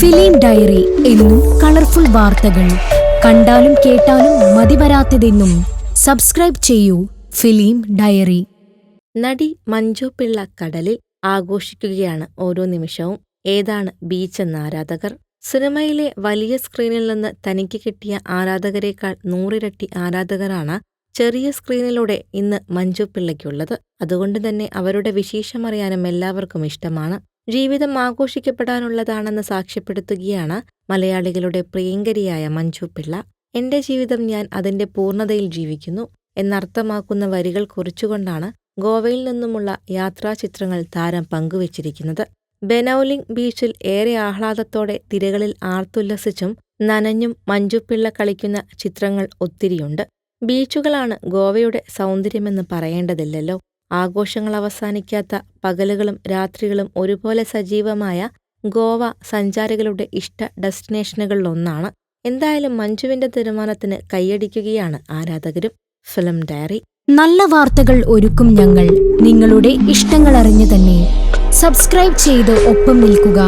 Film diary എന്നും colourful വാർത്തകൾ. കണ്ടാലും കേട്ടാലും മതിവരാത്തതെന്നും സബ്സ്ക്രൈബ് ചെയ്യൂ ഫിലിം ഡയറി. നടി മഞ്ജു പിള്ള കടലിൽ ആഘോഷിക്കുകയാണ് ഓരോ നിമിഷവും. ഏതാണ് ബീച്ചെന്ന ആരാധകർ? സിനിമയിലെ വലിയ സ്ക്രീനിൽ നിന്ന് തനിക്ക് കിട്ടിയ ആരാധകരെക്കാൾ നൂറിരട്ടി ആരാധകരാണ് ചെറിയ സ്ക്രീനിലൂടെ ഇന്ന് മഞ്ജു പിള്ളയ്ക്കുള്ളത്. അതുകൊണ്ട് തന്നെ അവരുടെ വിശേഷമറിയാനും എല്ലാവർക്കും ഇഷ്ടമാണ്. ജീവിതം ആഘോഷിക്കപ്പെടാനുള്ളതാണെന്ന് സാക്ഷ്യപ്പെടുത്തുകയാണ് മലയാളികളുടെ പ്രിയങ്കരിയായ മഞ്ജു പിള്ള. എന്റെ ജീവിതം ഞാൻ അതിന്റെ പൂർണതയിൽ ജീവിക്കുന്നു എന്നർത്ഥമാക്കുന്ന വരികൾ കുറിച്ചുകൊണ്ടാണ് ഗോവയിൽ നിന്നുമുള്ള യാത്രാചിത്രങ്ങൾ താരം പങ്കുവച്ചിരിക്കുന്നത്. ബെനൌലിംഗ് ബീച്ചിൽ ഏറെ ആഹ്ലാദത്തോടെ തിരകളിൽ ആർത്തുല്ലസിച്ചും നനഞ്ഞും മഞ്ജുപിള്ള കളിക്കുന്ന ചിത്രങ്ങൾ ഒത്തിരിയുണ്ട്. ബീച്ചുകളാണ് ഗോവയുടെ സൗന്ദര്യമെന്ന് പറയേണ്ടതില്ലല്ലോ. ആഘോഷങ്ങൾ അവസാനിക്കാത്ത പകലുകളും രാത്രികളും ഒരുപോലെ സജീവമായ ഗോവ സഞ്ചാരികളുടെ ഇഷ്ട ഡെസ്റ്റിനേഷനുകളിലൊന്നാണ്. എന്തായാലും മഞ്ജുവിന്റെ തീരുമാനത്തിന് കൈയടിക്കുകയാണ് ആരാധകരും. Film diary. നല്ല വാർത്തകൾ ഒരുക്കും ഞങ്ങൾ. നിങ്ങളുടെ ഇഷ്ടങ്ങൾ അറിഞ്ഞു തന്നെ. സബ്സ്ക്രൈബ് ചെയ്ത് ഒപ്പം നിൽക്കുക.